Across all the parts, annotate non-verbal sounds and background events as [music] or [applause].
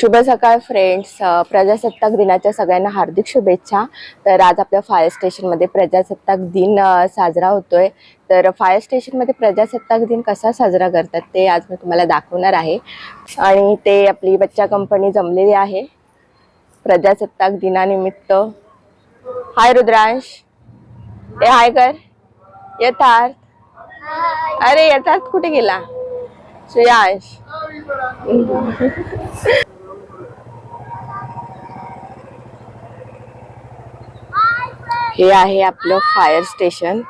शुभ सकाळ फ्रेंड्स प्रजासत्ताक दिनाच्या सगळ्यांना हार्दिक शुभेच्छा. तर आज आपल्या फायर स्टेशनमध्ये प्रजासत्ताक दिन साजरा होतोय. तर फायर स्टेशनमध्ये प्रजासत्ताक दिन कसा साजरा करतात ते आज मी तुम्हाला दाखवणार आहे. आणि ते आपली बच्चा कंपनी जमलेली आहे. प्रजासत्ताक दिनानिमित्त. हाय रुद्रांश. ए हाय कर. यथार्थ अरे यथार्थ कुठे गेला? श्रेयांश. हे आहे आपलं फायर स्टेशन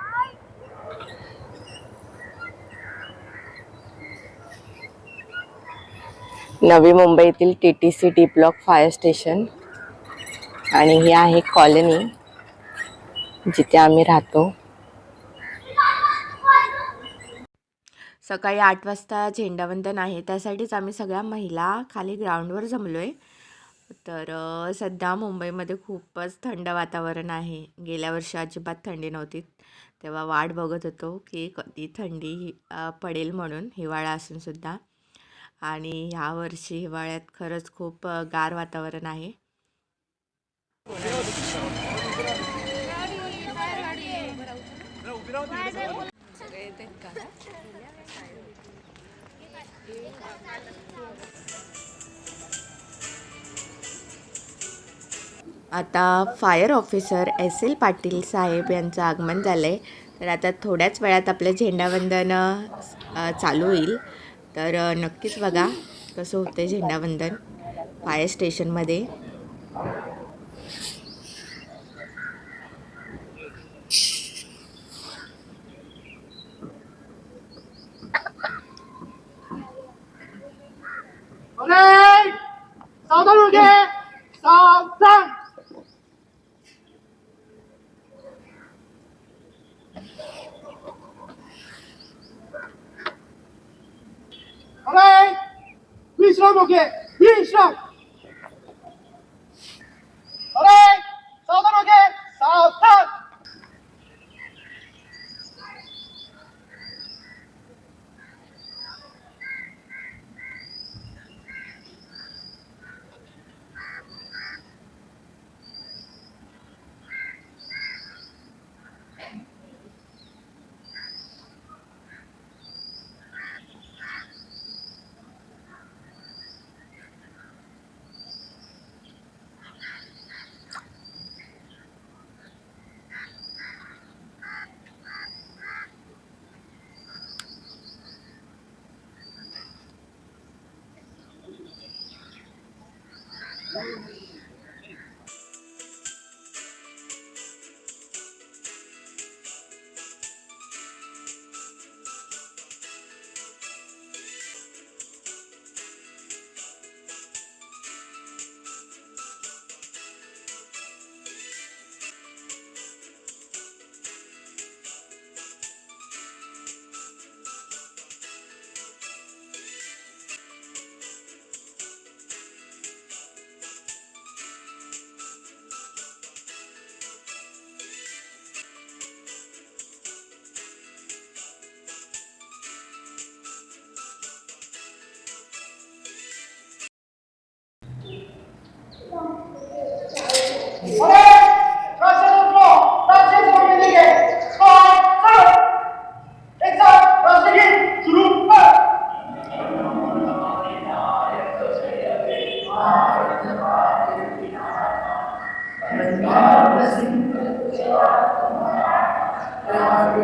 नवी मुंबईतील T T C T block fire station आणि ही आहे कॉलनी जिथे आम्ही राहतो. सकाळी आठ वाजता झेंडावंदन आहे. त्यासाठीच आम्ही सगळ्या महिला खाली ग्राउंडवर जमलो आहे तर सध्या मुंबईमध्ये खूपच थंड वातावरण आहे. गेल्या वर्षी अजिबात थंडी नव्हती. तेव्हा वाट बघत होतो की कधी थंडी पडेल म्हणून हिवाळा असूनसुद्धा आणि ह्या वर्षी हिवाळ्यात खरंच खूप गार वातावरण आहे. आता fire officer S L Patil साहेब यांचं आगमन झालं आहे तर आता थोड्याच वेळात आपलं झेंडावंदन चालू होईल. तर नक्कीच बघा कसं होतं झेंडावंदन फायर स्टेशनमध्ये Sorry.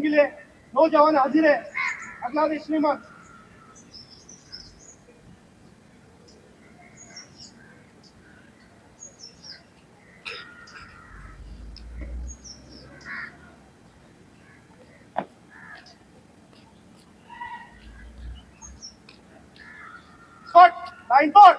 के लिए नौजवान हाजिर है अगला देश श्रीमान line shot.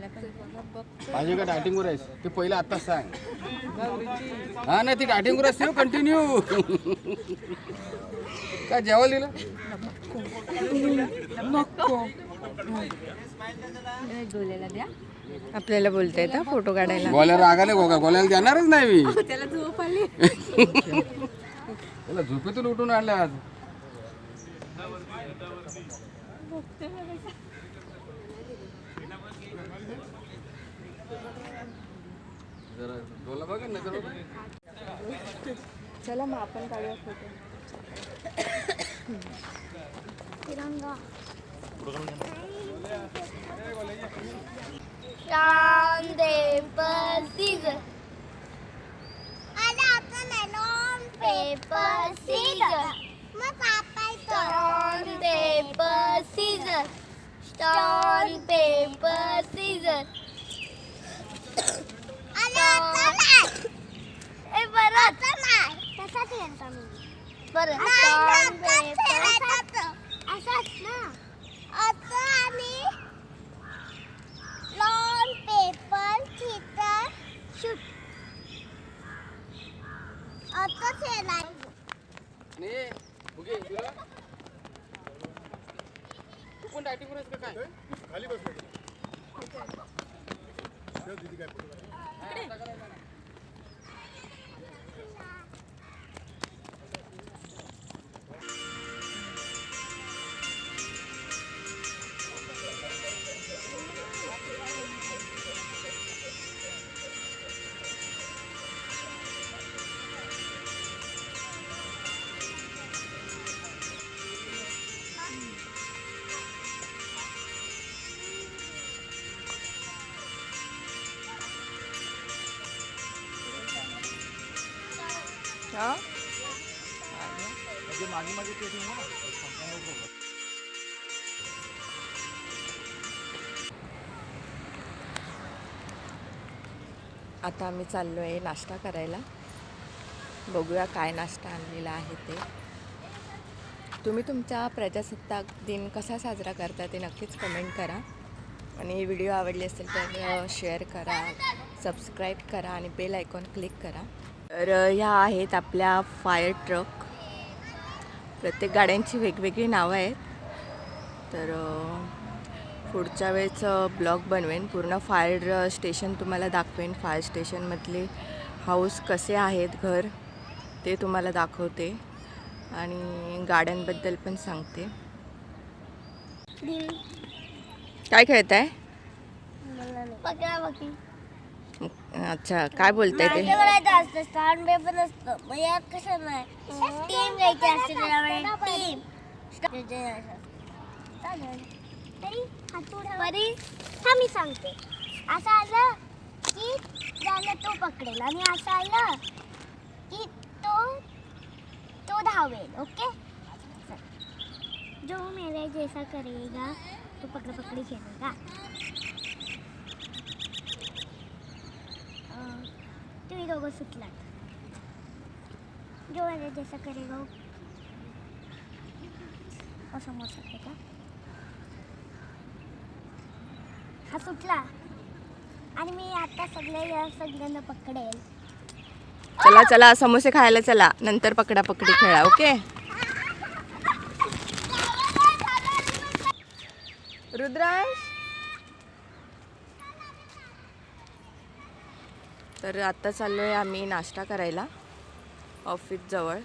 माझी का डायटिंगवर आहेस. ते पहिलं आत्ताच सांग. हा नाही ती डायटिंगवर असते. कंटिन्यू काय जेवायला दिलं? आपल्याला बोलता येतं. फोटो काढायला. गोल्याला रागाले गोगा गोल्याला देणारच नाही मी. त्याला झोप आली. त्याला झोपेतून उठून आणलं आज जरा डोला बघा ना जरा चला मग आपण काढूया फोटो Round paper scissors. आणि आपण. मग paper scissors. आणि आता नाही. ए बरं आता नाही तसा खेळता मी बरं stone paper असंच ना. आता आणि लॉन हा? आता आम्ही चाललो आहे नाश्ता करायला. बघूया काय नाश्ता आणलेला आहे ते. तुम्ही तुमचा प्रजासत्ताक दिन कसा साजरा करता ते नक्कीच कमेंट करा. आणि व्हिडिओ आवडले असेल तर शेअर करा सबस्क्राईब करा आणि बेल आयकॉन क्लिक करा. तर ह्या आहेत आपल्या फायर ट्रक. प्रत्येक गाड्यांची वेगवेगळी नावं आहेत. तर पुढच्या वेळेस ब्लॉग बनवेन. पूर्ण फायर स्टेशन तुम्हाला दाखवेन. फायर स्टेशनमधले हाऊस कसे आहेत घर ते तुम्हाला दाखवते. आणि गाड्यांबद्दल पण सांगते. काय खेळत आहे अच्छा काय बोलताय ते? पेपर असतं कसं नाही टीम असते मी सांगते. असं आलं की झालं तो पकडेल आणि असं आलं की तो तो धावेल ओके? जो मेरे जैसा करेगा तो पकड़ पकड़ी खेळेगा. तुम्ही दोघं सुटलात. जो मेरे जैसा करेगा असं वो का? हा सुटला. आणि मी आता सगळे या सगळ्यांना पकडेल. चला चला समोसे खायला चला. नंतर पकडा पकडी खेळा ओके? रुद्रांश? तर आत्ता चाललो आहे आम्ही नाश्ता करायला ऑफिस जवळ.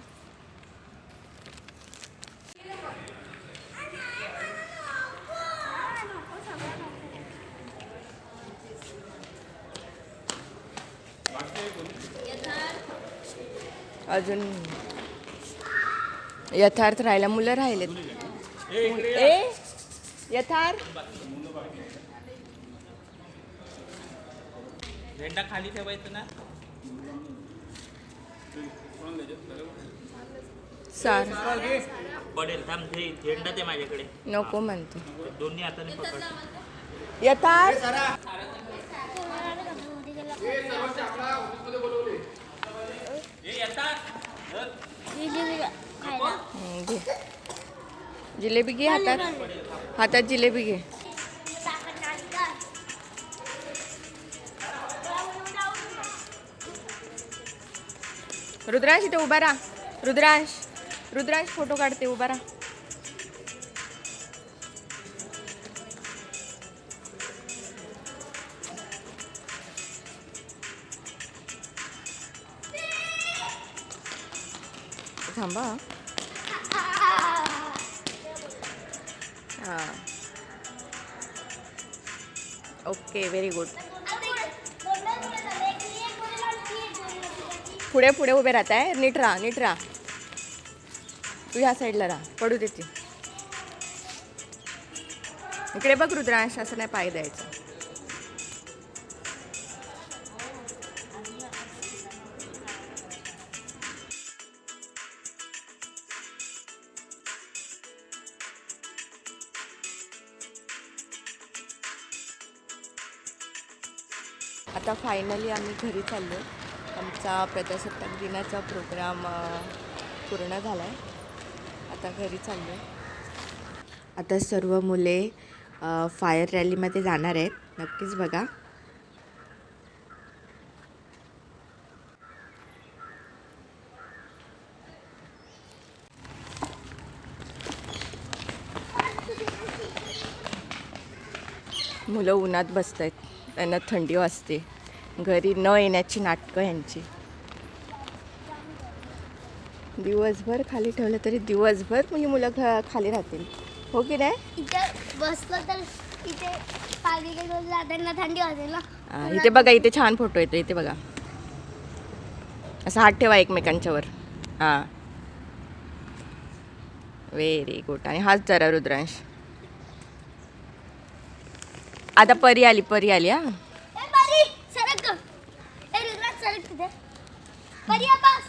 अजून यथार्थ राहिला. मुलं राहिलेत. ए यथार्थ? झेंडा खाली ठेवायचं ना? सार. पडेल थांब झेंडा ते माझ्याकडे. नको म्हणते. दोन्ही हाताने पकड. घे. जिलेबी घे हातात. हातात जिलेबी घे. रुद्राश इथे उभा राहा. रुद्राश रुद्राश फोटो काढते उभा राहा. थांबा. हां. Okay very good. पुढे पुढे उभे राहत आहे. नीट राहा नीट राहा. तू ह्या साईडला राहा. पडू देते इकडे बघ रुद्रांश असं नाही पाय द्यायचं. आता फायनली आम्ही घरी चाललो आमचा प्रजासत्ताक दिनाचा प्रोग्राम पूर्ण झाला आहे आता घरी चाललो आता सर्व मुले फायर रॅलीमध्ये जाणार आहेत. नक्कीच बघा. मुलं उन्हात बसत आहेत त्यांना थंडी वाजते. घरी न येण्याची नाटकं यांची दिवसभर खाली ठेवलं तरी दिवसभर मुली मुलं घ खाली राहतील. हो की नाही? इथे बसलं तर इथे पाणी जाताना थंडी वाजेल ना. हा, इथे बघा इथे छान फोटो येतो इथे बघा. असा हात ठेवा एकमेकांच्यावर हां. व्हेरी गुड आणि हाच जरा रुद्रांश. आता परी आली परी आली हा ए परी सरक ग. ए रुद्राज सरक तिथे परी आपास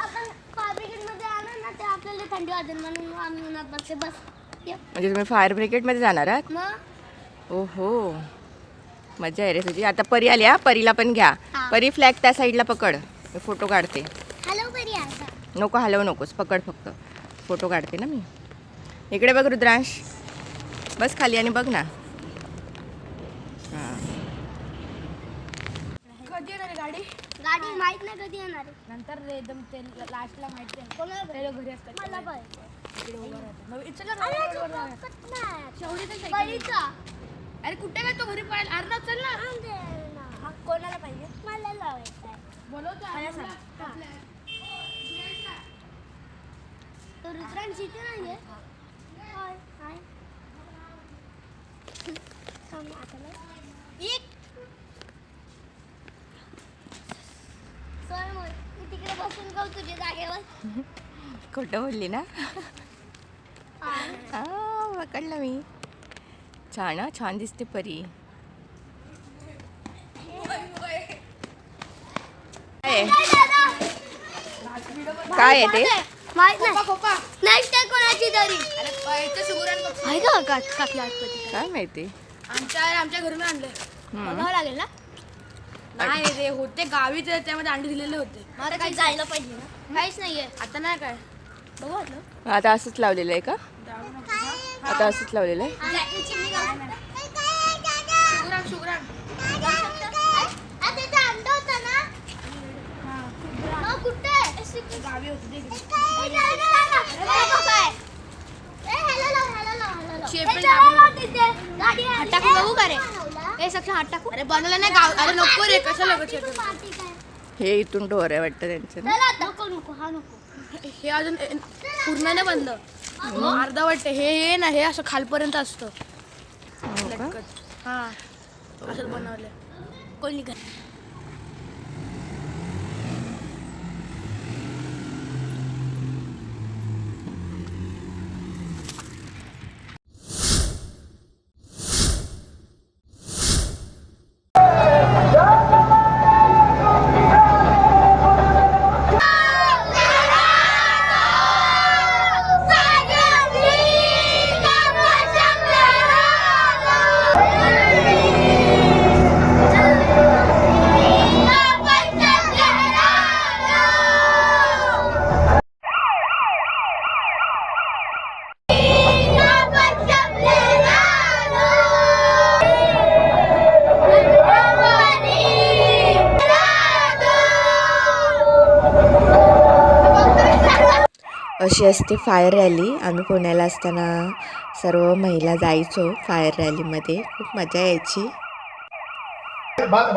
आपण फायब्रिकेटमध्ये आलो ना ते आपल्याला थंडी वाजेल म्हणून आम्ही उन्हात बसते. बस. ये. म्हणजे तुम्ही फायर ब्रिगेडमध्ये जाणार आहात? मग? ओहो. मजा आहे रे तुझी. आता परी आली हा? परीला पण घ्या. हा. परी फ्लॅग त्या साईडला पकड. मी फोटो काढते. हॅलो नको हलवू नकोस. पकड फक्त. फोटो काढते ना मी. इकडे बघ रुद्रांश. बस खाली आणि बघ ना हां कधी येणार आहे गाडी गाडी माहीत नाही कधी येणार आहे. नंतर एकदम ते लास्टला माहिती आहे कोणाला पहिले घरी असतात मला पाहिजे तिकडे उभं राहतात. मग इचलला अरे रोडवर तो जाऊया. बघत नाही. शेवटी तर सायकल परीचा अरे कुठे काय तो घरी पळायला अर्धा चल ना. हा, कोणाला पाहिजे? मला लावायचा आहे बोलवतो सांग तो रुद्रांश इथे नाहीये. हाय हाय. थांब, आता नाही. एक. सर मग मी तिकडे बसून गाव तुझ्या जागेवर. [laughs] खोटं बोलली ना? पकडलं मी. छान हा छान दिसते परी. काय आहे? काय आहे ते? माहीत नाही. कोणाची तरी. आहे का? का काकी आतमध्ये काय माहिती? आमच्या आमच्या घरून आणले हम्म. बघावं लागेल ना? नाही रे होते गावी तर त्यामध्ये अंडे दिलेले होते. मला काही जायला पाहिजे ना? काहीच नाहीये. आता नाही काय? बघू आता. असंच लावलेलं आहे का? आता असंच लावलेलं आहे सुगुरान सुगुरान गावी होते ते घरी. शेपेल टाकून बघू का रे हे सगळं हात टाकू? अरे बनवलं नाही गाव अरे नको रे कशाला हे हे इथून डोर आहे वाटतं त्यांचं. ना? नको नको हा नको. हे अजून ए- पूर्ण नाही बनलं अर्धा वाटते हे हे ना हे असं खालपर्यंत असतं. लटकत. हा असं बनवलं कोणी घर अशी असते फायर रॅली. आम्ही पुण्याला असताना सर्व महिला जायचो फायर रॅलीमध्ये. खूप मजा यायची. बात